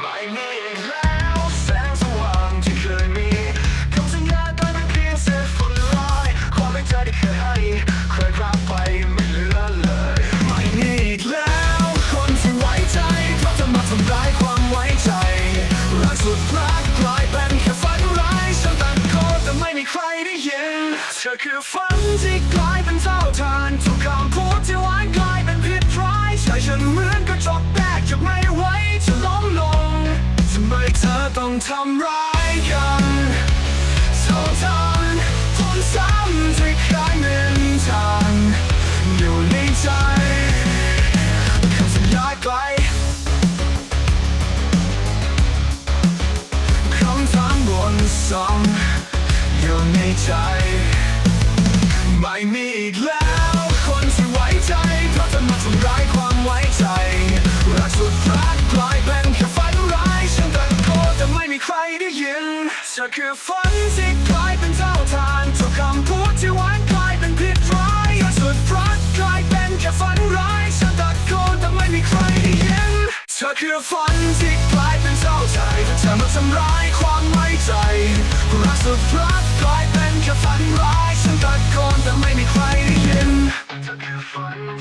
ไม่มีอีกแล้วแสงสว่างที่เคยมีคำสัญญากลายเป็นเพียงเศษฝุ่นลอยความไว้ใจที่เคยให้เคยรับไปไม่เหลือเลย ไม่มีอีกแล้วคนที่ไว้ใจเพราะจะมาทำร้ายความไว้ใจรักสุดรักกลายเป็นแค่ฝันร้ายฉันตะโกนแต่ไม่มีใครได้ยินเธอคือฝันที่กลายเป็นเท่าทาน ทำร้ายกันโทษทานพูดซ้ำที่คล้ายเหมือนทางอยู่ในใจคำสัญญาไกลคำถามบนสองอยู่ในใจ ไม่มีอีกแล้วคนที่ไว้ใจ ธอคือฝันที่กลายเป็นเท่าทานทุกคำพูดที่หวานกลายเป็นพิษร้ายสุดรักกลายเป็นแค่ฝันร้ายฉันตะโกนแต่ไม่มีใครได้ยินเธอคือฝันที่กลายเป็นเท่าใจแต่เธอมาทำร้ายความไว้ใจรักสุดรักกลาย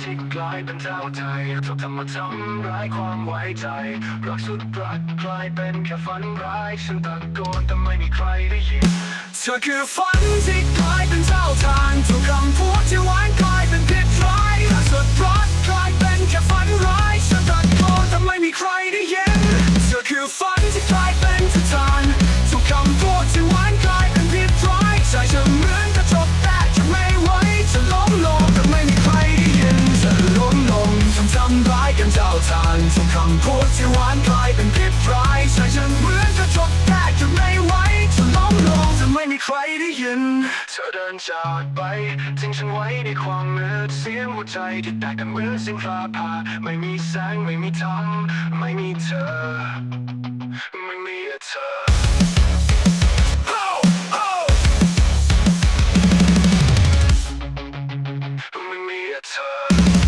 ที่กลายเป็นเท่าใจถูกทำมาทำร้ายความไว้ใจ รักสุดรักกลายเป็นแค่ฝันร้ายฉันตะโกนแต่ไม่มีใครได้ยินเธอคือฝันที่กลายเป็นเท่าทานทุกคำพูดที่หวานกลายเป็นพิษร้ายรักสุดรักกลายเป็นแค่ฝันร้ายฉันตะโกนแต่ไม่มีใครได้ยินเธอคือฝัน ได้ยิน เธอเดินจากไปทิ้งฉันไว้ในความมืดเสียงหัวใจที่แตกกันเหมือนเสียงฟ้าผ่าไม่มีแสงไม่มีทางไม่มีเธอ ไม่มีเธอ Oh, oh ไม่มีเธอ